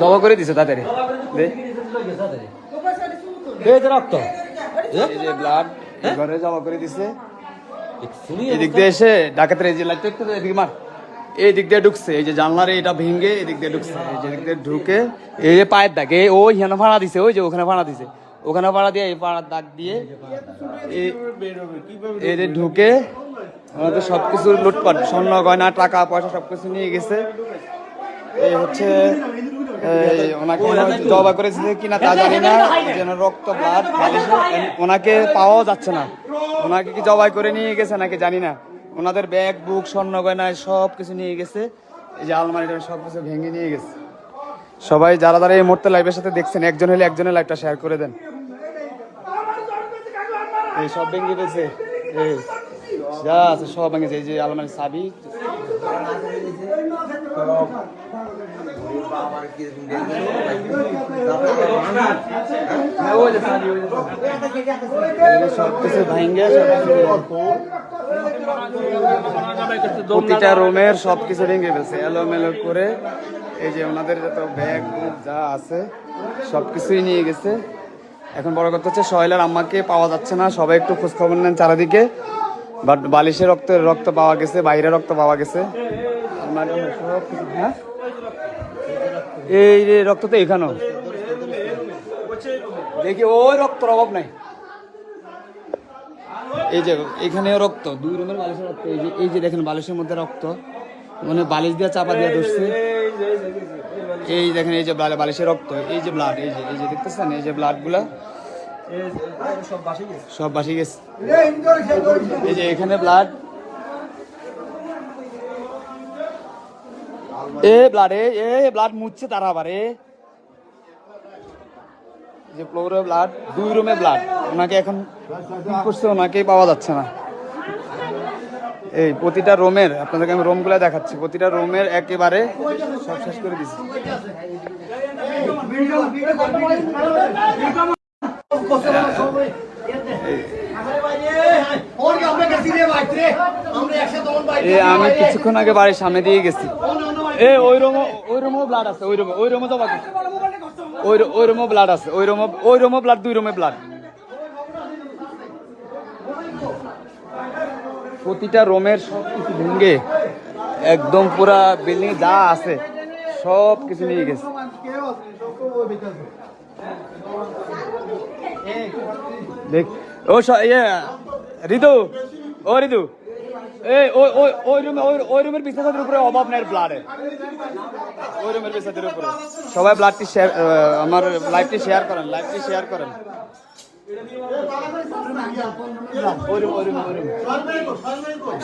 জবা করে দিছে তাড়াতাড়ি। দে। এই যে রক্ত এই যে ব্লাড ঘরে জমা করে দিছে। এদিক দিয়ে এসে ডাকাতের এই যে লাইটটা একটু এদিকে মার। এই দিক দিয়ে ঢুকছে এই যে জানলার এটা ভেঙে এদিক দিয়ে ঢুকছে। এই যে এদিক দিয়ে ঢুকে এই যে পায়ের দাগ এই ওই হেন ভাড়া দিছে ওই যে ওখানে ভাড়া দিছে। ওখানে ভাড়া দিয়ে এই পাড়ার দাগ দিয়ে এই- এই যে ঢুকে ওনাদের সব কিছু লুটপাট স্বর্ণ গয়না টাকা পয়সা সব কিছু নিয়ে গেছে। এই হচ্ছে এই ওনাকে জবা করেছে কিনা তা জানি না যেন রক্ত ব্লাড ওনাকে পাওয়াও যাচ্ছে না। ওনাকে কি জবাই করে নিয়ে গেছে নাকি জানি না। ওনাদের ব্যাগ বুক স্বর্ণ গয়নায় সব কিছু নিয়ে গেছে। এই যে আলমারিটা সব কিছু ভেঙে নিয়ে গেছে। সবাই যারা যারা এই মুহূর্তে লাইভের সাথে দেখছেন একজন হলে একজনের লাইভটা শেয়ার করে দেন। এই সব ভেঙে গেছে। এই যা আছে সব ভেঙেছে এই যে আলমারির চাবি। এগুলো সব কিছু ভাঙ্গে প্রতিটা রুমের সব কিছু ভেঙে ফেলছে এলোমেলো করে এই যে ওনাদের যত ব্যাগ যা আছে সব কিছুই নিয়ে গেছে এখন বড় কথা হচ্ছে সোহেলের আম্মাকে পাওয়া যাচ্ছে না সবাই একটু খোঁজ খবর নেন চারিদিকে বাট বালিশে রক্ত রক্ত পাওয়া গেছে বাইরে রক্ত পাওয়া গেছে হ্যাঁ এই যে রক্ত তো এখানেও। দেখি ওই রক্তর অভাব নাই। এই যে এখানে রক্ত দুই রুমের বালিশের রক্ত এই যে এই যে দেখেন বালিশের মধ্যে রক্ত। মানে বালিশ দিয়ে চাপা দিয়ে ধরছে। এই দেখেন এই যে বালিশের রক্ত এই যে ব্লাড এই যে এই যে দেখতেছেন এই যে ব্লাডগুলা? সব বাসি গেছে। এই যে এখানে ব্লাড এ ব্লাড এ এ ব্লাড মুছছে তারা আবার এ যে ফ্লোরে ব্লাড দুই রুমে ব্লাড ওনাকে এখন কি করছে ওনাকেই পাওয়া যাচ্ছে না এই প্রতিটা রুমের আপনাদেরকে আমি রুমগুলো দেখাচ্ছি প্রতিটা রুমের একেবারে সব শেষ করে দিচ্ছি এ আমি কিছুক্ষণ আগে বাড়ির সামনে দিয়ে গেছি এ ওই ওই ব্লাড আছে ওই ওই। ওই ব্লাড আছে ওই ওই ব্লাড দুই ব্লাড প্রতিটা রুমের সব কিছু একদম পুরা বিল্ডিং যা আছে, সব কিছু নিয়ে গেছে। দেখ, ও ইয়ে ঋতু, ও ঋতু। এই ওই ওই ওই রুমে ওই ওই রুমের বিছানাদের উপরে অভাব নেই ব্লাডের ওই রুমের উপরে সবাই ব্লাডটি শেয়ার আমার লাইভটি শেয়ার করেন লাইভটি শেয়ার করেন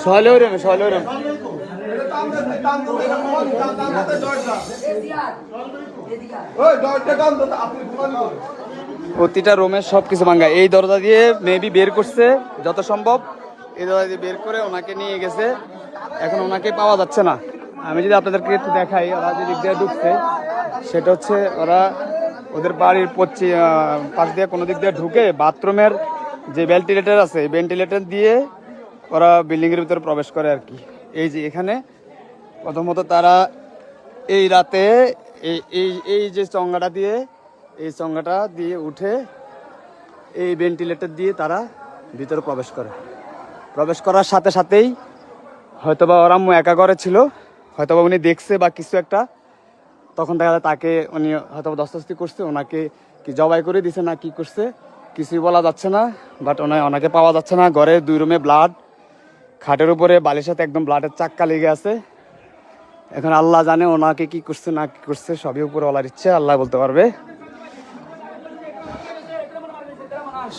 সহলে ওই রুমে সহলে ওই প্রতিটা রুমের সব কিছু ভাঙ্গা এই দরজা দিয়ে মেবি বের করছে যত সম্ভব এই বের করে ওনাকে নিয়ে গেছে। এখন ওনাকে পাওয়া যাচ্ছে না। আমি যদি আপনাদেরকে একটু দেখাই, ওরা যে দিক দিয়ে ঢুকছে, সেটা হচ্ছে ওরা ওদের বাড়ির পশ্চিম পাশ দিয়ে কোনো দিক দিয়ে ঢুকে বাথরুমের যে ভেন্টিলেটর আছে ভেন্টিলেটর দিয়ে ওরা বিল্ডিংয়ের ভিতরে প্রবেশ করে আর কি। এই যে এখানে প্রথমত তারা এই রাতে এই এই এই যে চঙ্গাটা দিয়ে, এই চঙ্গাটা দিয়ে উঠে এই ভেন্টিলেটর দিয়ে তারা ভিতরে প্রবেশ করে। প্রবেশ করার সাথে সাথেই হয়তোবা ওরা আম্মু একা ঘরে ছিল, হয়তোবা উনি দেখছে বা কিছু একটা, তখন দেখা যায় তাকে উনি হয়তো দস্তস্তি করছে, ওনাকে কি জবাই করে দিছে না কি করছে, কিছুই বলা যাচ্ছে না বাট ওনায়, ওনাকে পাওয়া যাচ্ছে না। ঘরে দুই রুমে ব্লাড খাটের উপরে বালির সাথে একদম ব্লাডের চাক্কা লেগে আছে। এখন আল্লাহ জানে ওনাকে কি করছে, না কি করছে, সবই উপরে ওলার ইচ্ছে, আল্লাহ বলতে পারবে।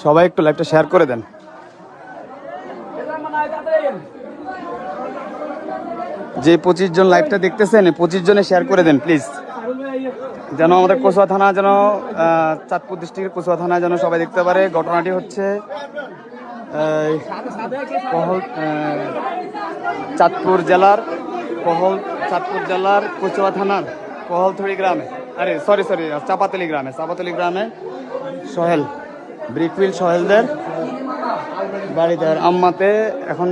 সবাই একটু লাইভটা শেয়ার করে দেন। যে পঁচিশ জন লাইভটা দেখতেছেন পঁচিশ জনে শেয়ার করে দেন প্লিজ যেন আমাদের কচুয়া থানা যেন চাঁদপুর ডিস্ট্রিক্টের কচুয়া থানা যেন সবাই দেখতে পারে। ঘটনাটি হচ্ছে আহ, চাঁদপুর জেলার কহল চাঁদপুর জেলার কচুয়া থানার কহলথড়ি গ্রামে। আরে সরি সরি চাপাতলি গ্রামে চাপাতলি গ্রামে সোহেল ব্রিকফিল সোহেলদের বাড়িতে। আর আম্মাতে এখন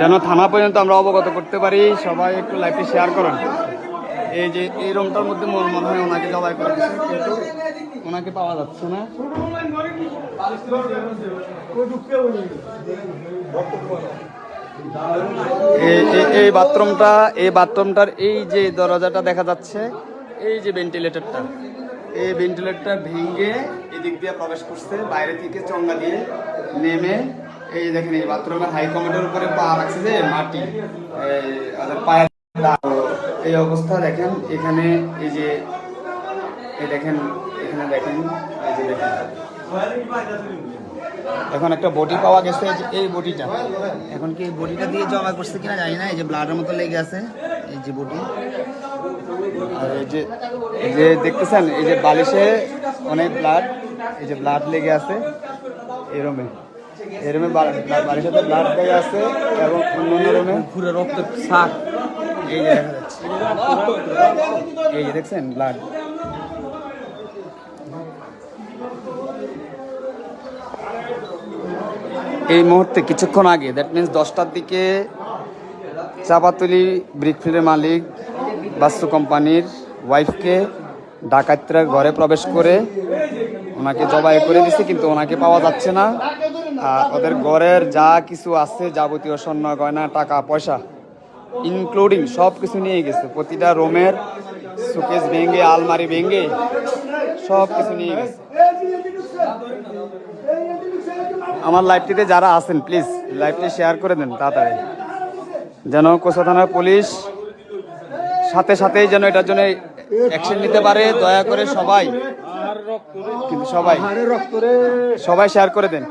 যেন থানা পর্যন্ত আমরা অবগত করতে পারি, সবাই একটু লাইভটি শেয়ার করেন। এই যে, এই রুমটার মধ্যে মনে মনে হয় ওনাকে জবাই করে দিচ্ছে কিন্তু ওনাকে পাওয়া যাচ্ছে না। এই বাথরুমটা, এই বাথরুমটার এই যে দরজাটা দেখা যাচ্ছে, এই যে ভেন্টিলেটরটা এই ভেন্টিলেটরটা ভেঙে এদিক দিয়ে প্রবেশ করছে, বাইরে থেকে চঙ্গা দিয়ে নেমে এই দেখেন, এই বাথরুমের হাই কমেন্টের উপরে পা রাখছে যে মাটি। এই পায়ের এই অবস্থা দেখেন, এখানে এই যে, এই দেখেন, এখানে দেখেন, এই যে দেখেন। এখন একটা বডি পাওয়া গেছে এই বডিটা। এখন কি এই বডিটা দিয়ে জমা করছে কিনা জানি না, এই যে ব্লাডের মতো লেগে আছে, এই যে বডি। আর এই যে এই যে দেখতেছেন, এই যে বালিশে অনেক ব্লাড এই যে ব্লাড লেগে আছে এই এই রুমে ব্লাড লেগে আছে এবং অন্য রুমে। রক্ত এই যে এই যে দেখছেন, ব্লাড। এই মুহূর্তে কিছুক্ষণ আগে দ্যাট মিন্স দশটার দিকে চাপাতলি ব্রিকফিল্ডের মালিক, বাস্তু কোম্পানির ওয়াইফকে ডাকাতরা ঘরে প্রবেশ করে ওনাকে জবাই করে দিছে, কিন্তু ওনাকে পাওয়া যাচ্ছে না। ওদের ঘরের যা কিছু আছে যাবতীয় স্বর্ণ, গয়না, টাকা, পয়সা ইনক্লুডিং সব কিছু নিয়ে গেছে। প্রতিটা রুমের সুকেস ভেঙে, আলমারি ভেঙে সব কিছু নিয়ে গেছে। আমার লাইভটিতে যারা আছেন প্লিজ লাইভটি শেয়ার করে দেন তাড়াতাড়ি। যেন কোচা থানার পুলিশ সাথে সাথেই যেন এটার জন্য অ্যাকশন নিতে পারে। দয়া করে সবাই কিন্তু সবাই সবাই শেয়ার করে দেন।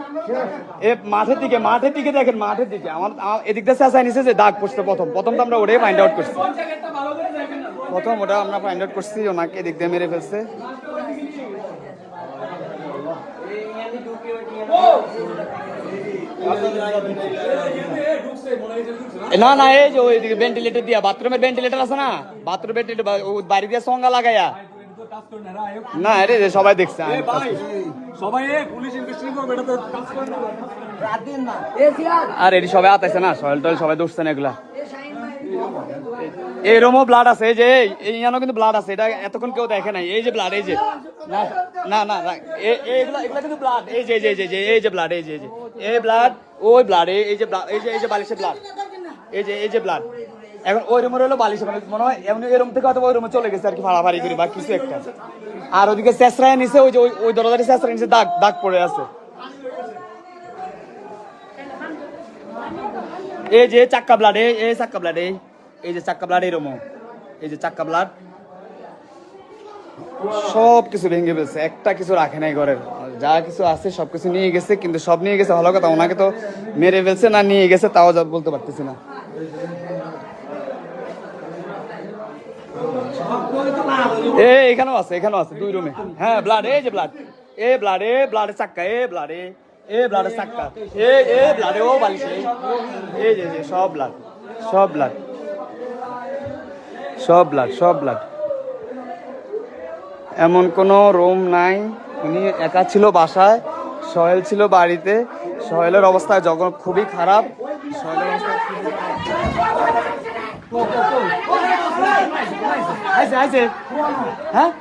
এ মাঠের দিকে মাঠের দিকে দেখেন, মাঠের দিকে। আমার আমার এদিক দিয়ে চেঁচাই নিছে যে দাগ পড়ছে প্রথম। প্রথম তো আমরা ওটাই ফাইন্ড আউট করছি। প্রথম ওটা আমরা ফাইন্ড আউট করছি, ওনাকে এদিক দিয়ে মেরে ফেলছে। না না, এই যে ওই ভেন্টিলেটর দিয়া বাথরুমের ভেন্টিলেটর আছে না? বাথরুম ভেন্টিলেটর বাড়ি দিয়ে সঙ্গা লাগাইয়া না রে সবাই দেখছে সবাই পুলিশ না আর এটি সবাই আতাইছে না সয়েল টয়েল সবাই দৌড়ছে না এগুলা। এরমও ব্লাড আছে এই যে এই- এই ইয়ানো কিন্তু ব্লাড আছে এটা এতক্ষণ কেউ দেখে নাই এই যে ব্লাড এই যে। না না না না, এ- এগুলা এগুলা কিন্তু ব্লাড এই যে এই যে যে, এই যে ব্লাড এই যে এই যে। এই ব্লাড ওই ব্লাড এই যে এই যে এই যে বালিশের ব্লাড এই যে এই যে ব্লাড এখন ওই রুমের হলো বালিশ মানে মনে হয় এমনি ওই রুম থেকে হয়তো ওই রুমে চলে গেছে আর কি ফাড়াফাড়ি করে বা কিছু একটা। আর ওদিকে চেঁচড়ায় নিছে, ওই যে ওই- দরজাটি চেঁচড়ায় নিচে দাগ দাগ পড়ে আছে। এই যে চাক্কা ব্লাড এই এই চাক্কা ব্লাড এই এই যে চাক্কা ব্লাড এরকম এই যে চাক্কা ব্লাড সব কিছু ভেঙে ফেলছে, একটা কিছু রাখে নাই ঘরের। যা কিছু আছে সব কিছু নিয়ে গেছে, কিন্তু সব নিয়ে গেছে, ভালো কথা, ওনাকে তো মেরে ফেলছে না নিয়ে গেছে, তাও বলতে পারতেছি না। এ, এখানেও আছে এখানেও আছে, দুই রুমে হ্যাঁ ব্লাড এই যে ব্লাড এ ব্লাড এ ব্লাডের চাক্কা, এ ব্লাড এ এ ব্লাডের চাক্কা। এ এ ব্লাডে ও বালিশে, এই। যে যে সব ব্লাড সব ব্লাড সব ব্লাড সব ব্লাড এমন কোনো রুম নাই। উনি একা ছিল বাসায়, সহেল ছিল বাড়িতে। সহেলের অবস্থা যখন খুবই খারাপ, সোহেলের অবস্থা খুবই আইছে আইছে হ্যাঁ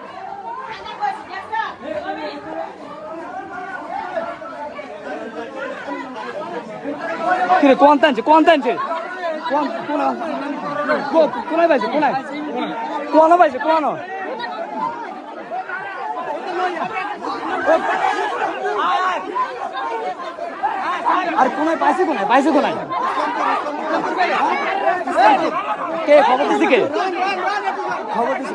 কিরে কোন টানছে কোন টানছে কোন কোন কোনায় পাইছে কোনায় কোন পাইছে, কোন? আর কোনায় পাইছে কোনায় পাইছে কোনায় কে খবর দিছে কে? খবর দিছে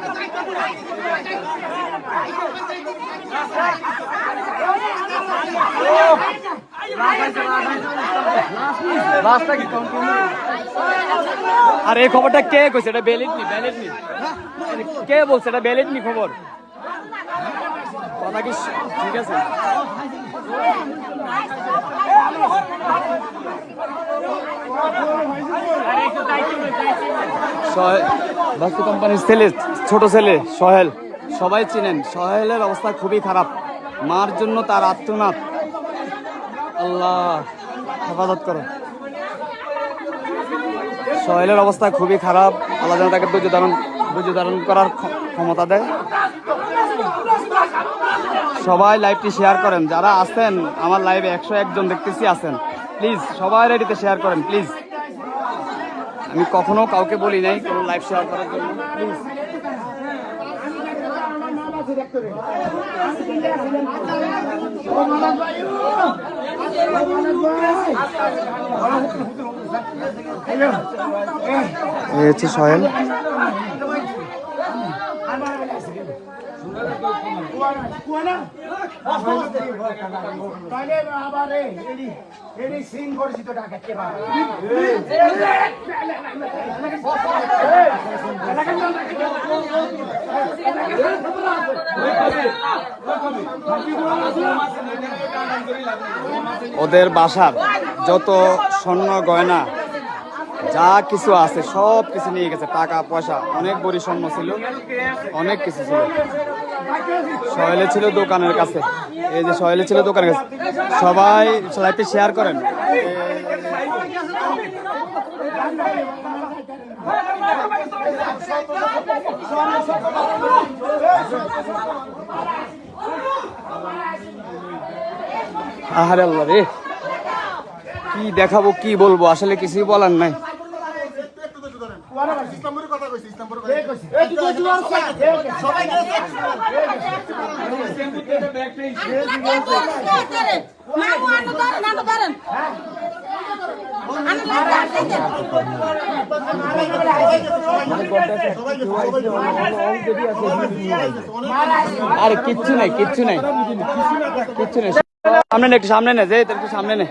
আর এই খবরটা কে কইছে? এটা ভ্যালিড নি ভ্যালিড নি। কে বলছে? এটা ভ্যালিড নি খবর? কথা কি ঠিক আছে সোহেল বাস্তু কোম্পানির ছেলে, ছোট ছেলে, সোহেল। সবাই চিনেন, সোহেলের অবস্থা খুবই খারাপ। মার জন্য তার আত্মনাথ। আল্লাহ, হেফাজত করো। সোহেলের অবস্থা খুবই খারাপ। আল্লাহ যেন তাকে ধৈর্য ধারণ ধৈর্য ধারণ করার ক্ষমতা দেয়। সবাই লাইভটি শেয়ার করেন। যারা আছেন, আমার লাইভে একশো একজন দেখতেছি আছেন। প্লিজ, সবাই রেডিতে শেয়ার করেন, প্লিজ। আমি কখনো কাউকে বলি নাই কোনো লাইভ শেয়ার করার জন্য। প্লিজ এই হচ্ছে সোহেল ওদের বাসার যত স্বর্ণ, গয়না, যা কিছু আছে, সব কিছু নিয়ে গেছে। টাকা, পয়সা, অনেক বড়ি স্বর্ণ ছিল, অনেক কিছু ছিল। সহেলে ছিল দোকানের কাছে। এই যে সহেলে ছিল দোকানের কাছে। সবাই লাইভটি শেয়ার করেন। আহারে আল্লাহ রে। কি দেখাবো, কি বলব? আসলে কিছুই বলার নাই। আরে কিচ্ছু নাই কিচ্ছু নাই। কিচ্ছু নাই। সামনে নে একটু সামনে নে যে একটু সামনে নে।